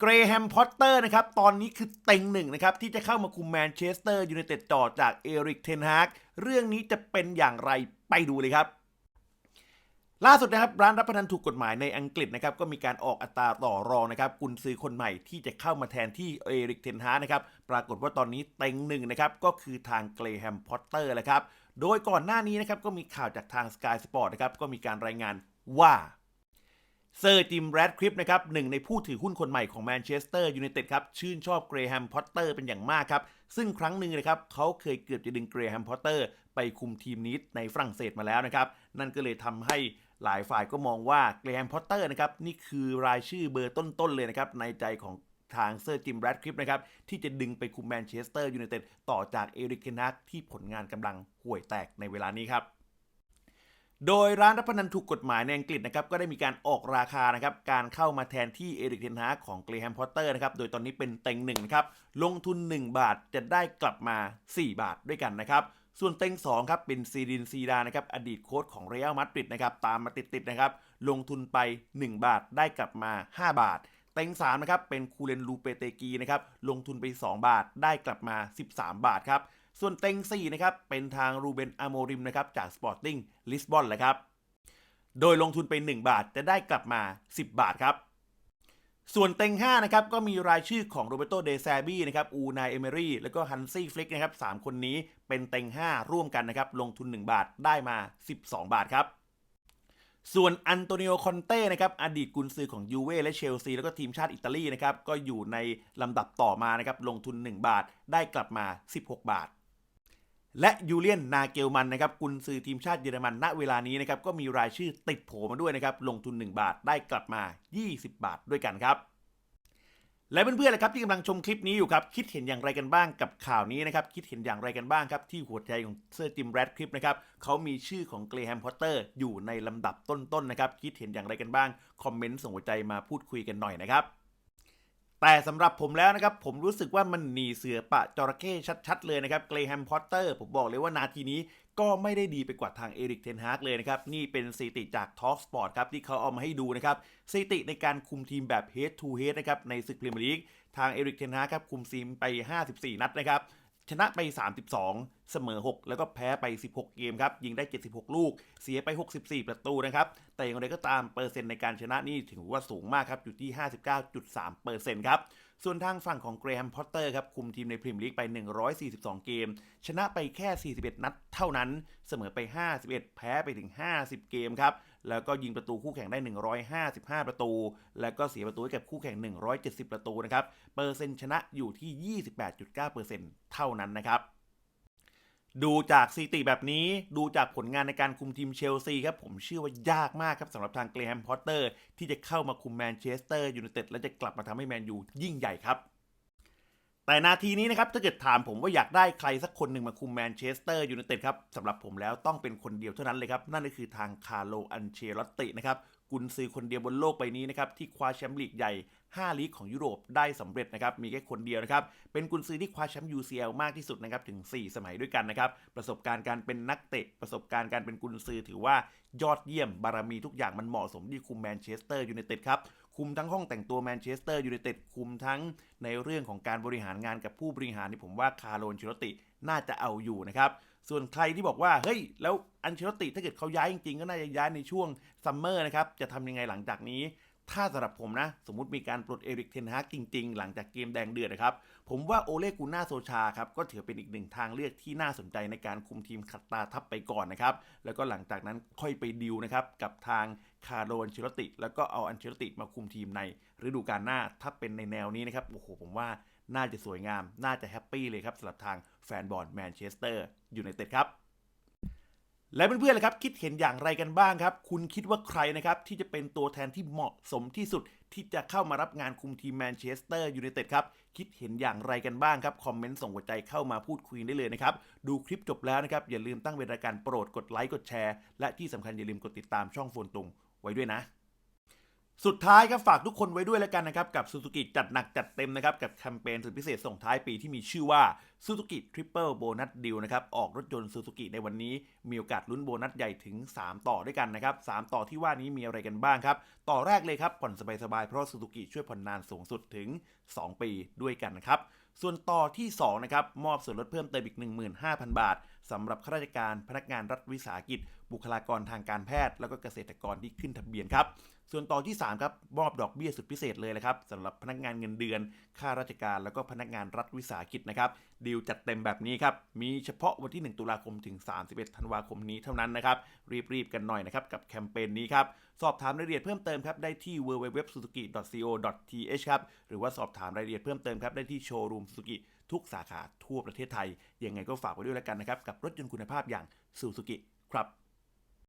เกรแฮมพอตเตอร์นะครับ ตอนนี้คือเต็งหนึ่งนะครับ ที่จะเข้ามาคุมแมนเชสเตอร์ยูไนเต็ดต่อจากเอริกเทนฮากเรื่องนี้จะเป็นอย่างไรไปดูเลยครับ ล่าสุดนะครับ ร้านรับพนันถูกกฎหมายในอังกฤษนะครับ ก็มีการออกอัตราต่อรองนะครับ กุนซื้อคนใหม่ที่จะเข้ามาแทนที่เอริกเทนฮากนะครับ ปรากฏว่าตอนนี้เต็งหนึ่งนะครับ ก็คือทางเกรแฮมพอตเตอร์แหละครับ โดยก่อนหน้านี้นะครับก็มีข่าวจากทาง Sky Sport นะครับก็มีการรายงานว่า เซอร์จิมแรดคลิปนะครับหนึ่งในผู้ถือหุ้นคนใหม่ของแมนเชสเตอร์ยูไนเต็ดครับชื่นชอบเกรแฮมพอตเตอร์เป็นอย่างมากครับ ซึ่งครั้งหนึ่งนะครับเขาเคยเกือบจะดึงเกรแฮมพอตเตอร์ไปคุมทีมนี้ในฝรั่งเศสมาแล้วนะครับ นั่นก็เลยทำให้หลายฝ่ายก็มองว่าเกรแฮมพอตเตอร์นะครับนี่คือรายชื่อเบอร์ต้นๆเลยนะครับในใจของทางเซอร์จิมแรดคลิปนะครับที่จะดึงไปคุมแมนเชสเตอร์ยูไนเต็ดต่อจากเอริกเทนฮากที่ผลงานกำลังห่วยแตกในเวลานี้ครับ โดยร้านรับพนันถูกกฎหมายในอังกฤษนะครับก็ได้มีการออกราคานะครับการเข้ามาแทนที่เอริกเทนฮาของเกรแฮมพอตเตอร์นะครับโดยตอนนี้เป็นเต็งหนึ่งนะครับลงทุน 1 บาทจะได้กลับมา 4 บาทด้วยกันนะครับส่วนเต็ง2ครับเป็นซีดินซีดานะครับอดีตโค้ชของเรอัลมาดริดนะครับตามมาติดๆนะครับลงทุนไป 1 บาทได้กลับมา 5 บาทเต็ง3นะครับเป็นคูเลนลูเปเตกีนะครับลงทุนไป 2 บาทได้กลับมา 13 บาทครับ ส่วนเต็ง4นะครับเป็นทางรูเบนอาโมริมนะครับจากสปอร์ติ้งลิสบอนแหละครับ โดยลงทุนไป 1 บาทจะได้กลับมา 10 บาทครับ ส่วนเต็ง5นะครับก็มีรายชื่อของโรเบโตเดซาบี้นะครับอูนายเอเมรี่แล้วก็ฮันซี่ฟลิกนะครับ3คนนี้เป็นเต็ง 5 ร่วมกันนะครับลงทุน 1 บาทได้มา 12 บาทครับส่วนอันโตนิโอคอนเต้นะครับอดีตกุนซือของยูเว่และเชลซีแล้วก็ทีมชาติอิตาลีนะครับก็อยู่ในลำดับต่อมานะครับลงทุน 1 บาทได้กลับมา 16 บาท และยูเลียนนาเกลมันนะครับกุนซือทีมชาติเยอรมันณเวลานี้นะครับก็มีรายชื่อติดโผมาด้วยนะครับลงทุน 1 บาทได้กลับมา 20 บาทด้วยกันครับ และเพื่อนๆนะครับที่กำลังชมคลิปนี้อยู่ครับคิดเห็นอย่างไรกันบ้างกับข่าวนี้นะครับคิดเห็นอย่างไรกันบ้างครับที่หัวใจของเซอร์จิมแรดคลิปนะครับเขามีชื่อของเกรแฮมพอตเตอร์อยู่ในลำดับต้นๆนะครับคิดเห็นอย่างไรกันบ้างคอมเมนต์ส่งหัวใจมาพูดคุยกันหน่อยนะครับ แต่สำหรับผมแล้วนะครับ ผมรู้สึกว่ามันหนีเสือปะจระเข้ชัดๆเลยนะครับเกรแฮมพอตเตอร์ผมบอกเลยว่านาทีนี้ก็ไม่ได้ดีไปกว่าทางเอริกเทนฮากเลยนะครับ นี่เป็นสถิติจาก Talk Sport ครับ ที่เขาเอามาให้ดูนะครับสถิติในการคุมทีมแบบ head to head นะครับ ในศึกพรีเมียร์ลีกทางเอริกเทนฮากครับ คุมทีมไป 54 นัดนะครับ ชนะไป 32 เสมอ 6 แล้วก็แพ้ไป 16 เกมครับ ยิงได้ 76 ลูก เสียไป 64 ประตูนะครับ แต่อย่างไรก็ตามเปอร์เซ็นต์ในการชนะนี่ถือว่าสูงมากครับ อยู่ที่ 59.3เปอร์เซ็นต์ครับ ส่วนทางฝั่งของเกรแฮมพอตเตอร์ครับคุมทีมในพรีเมียร์ลีกไป 142 เกม ชนะไปแค่ 41 นัดเท่านั้น เสมอไป 51 แพ้ไปถึง 50 เกมครับแล้วก็ยิงประตูคู่แข่งได้ 155 ประตู แล้วก็เสียประตูให้กับคู่แข่ง 170 ประตูนะครับเปอร์เซ็นต์ชนะอยู่ที่ 28.9%เท่านั้นนะครับ ดูจากสถิติแบบนี้ดูจากผลงานในการคุมทีมเชลซีครับ ผมเชื่อว่ายากมากครับสำหรับทางเกรแฮมพอตเตอร์ ที่จะเข้ามาคุมแมนเชสเตอร์ยูไนเต็ดและจะกลับมาทำให้แมนยูยิ่งใหญ่ครับ แต่นาทีนี้นะครับ ถ้าเกิดถามผมว่าอยากได้ใครสักคนหนึ่งมาคุมแมนเชสเตอร์ยูไนเต็ดครับสำหรับผมแล้วต้องเป็นคนเดียวเท่านั้นเลยครับ นั่นก็คือทางคาร์โลอันเชลอตตินะครับ กุนซือคนเดียวบนโลกใบนี้นะครับที่คว้าแชมป์ลีกใหญ่ 5 ลีกของยุโรปได้สำเร็จนะครับมีแค่คนเดียวนะครับเป็นกุนซือที่คว้าแชมป์ UCL มากที่สุดนะครับถึง 4 สมัยด้วยกันนะครับประสบการณ์การเป็นนักเตะประสบการณ์การเป็นกุนซือถือว่ายอดเยี่ยมบารมีทุกอย่างมันเหมาะสมที่คุมแมนเชสเตอร์ยูไนเต็ดครับคุมทั้งห้องแต่งตัวแมนเชสเตอร์ยูไนเต็ดคุมทั้งในเรื่องของการบริหารงานกับผู้บริหารที่ผมว่าคาร์โลนเชลติน่าจะเอาอยู่นะครับ ส่วนใครที่บอกว่า เฮ้ย แล้วอันเชลติถ้าเกิดเขาย้ายจริงๆ ก็น่าจะย้ายในช่วงซัมเมอร์นะครับ จะทำยังไงหลังจากนี้ ถ้าสำหรับผมนะ สมมติมีการปลดเอริกเทนฮากจริงๆ หลังจากเกมแดงเดือดนะครับ ผมว่าโอเลกูน่าโซชาครับ ก็ถือเป็นอีกหนึ่งทางเลือกที่น่าสนใจในการคุมทีมขัดตาทับไปก่อนนะครับ แล้วก็หลังจากนั้นค่อยไปดิวนะครับกับทางคาร์โลอันเชลติ แล้วก็เอาอันเชลติมาคุมทีมในฤดูกาลหน้า ถ้าเป็นในแนวนี้นะครับ โอ้โห ผมว่า น่าจะสวยงาม น่าจะแฮปปี้เลยครับสำหรับทางแฟนบอลแมนเชสเตอร์ยูไนเต็ดครับ และเพื่อนๆล่ะครับ คิดเห็นอย่างไรกันบ้างครับ คุณคิดว่าใครนะครับ ที่จะเป็นตัวแทนที่เหมาะสมที่สุด ที่จะเข้ามารับงานคุมทีมแมนเชสเตอร์ยูไนเต็ดครับ คิดเห็นอย่างไรกันบ้างครับ คอมเมนต์ส่งหัวใจเข้ามาพูดคุยได้เลยนะครับ ดูคลิปจบแล้วนะครับ อย่าลืมตั้งเป็นราการโปรดกดไลค์กดแชร์ และที่สำคัญอย่าลืมกดติดตามช่องโฟนตุงไว้ด้วยนะ สุดท้ายครับฝากทุกคนไว้ด้วยแล้วกันนะครับ กับ Suzuki จัดหนักจัดเต็มนะครับ กับแคมเปญสุดพิเศษส่งท้ายปีที่มีชื่อว่า Suzuki Triple Bonus Deal นะครับ ออกรถยนต์ Suzuki ในวันนี้ มีโอกาสลุ้นโบนัสใหญ่ถึง 3 ต่อด้วยกันนะครับ 3 ต่อที่ว่านี้มีอะไรกันบ้างครับ ต่อแรกเลยครับ ผ่อนสบายๆ เพราะ Suzuki ช่วยผ่อนนานสูงสุดถึง 2 ปีด้วยกันนะครับส่วนต่อที่2นะครับมอบส่วนลดเพิ่มเติมอีก 15,000 บาท สำหรับข้าราชการพนักงานรัฐวิสาหกิจ บุคลากรทางการแพทย์ แล้วก็เกษตรกรที่ขึ้นทะเบียนครับ ส่วนต่อที่3ครับมอบดอกเบี้ยสุดพิเศษเลยนะครับสำหรับพนักงานเงินเดือนข้าราชการ แล้วก็พนักงานรัฐวิสาหกิจนะครับดีลจัดเต็มแบบนี้ครับมีเฉพาะวันที่ 1 ตุลาคมถึง 31 ธันวาคมนี้เท่านั้นนะครับรีบๆกันหน่อยนะครับกับแคมเปญนี้ครับสอบถามรายละเอียดเพิ่มเติมครับได้ที่ www.suzuki.co.th ครับหรือว่าสอบถามรายละเอียดเพิ่มเติมครับได้ที่โชว์รูม Suzuki ทุกสาขาทั่วประเทศไทย ยังไงก็ฝากไว้ด้วยแล้วกันนะครับ กับรถยนต์คุณภาพอย่างซูซูกิครับ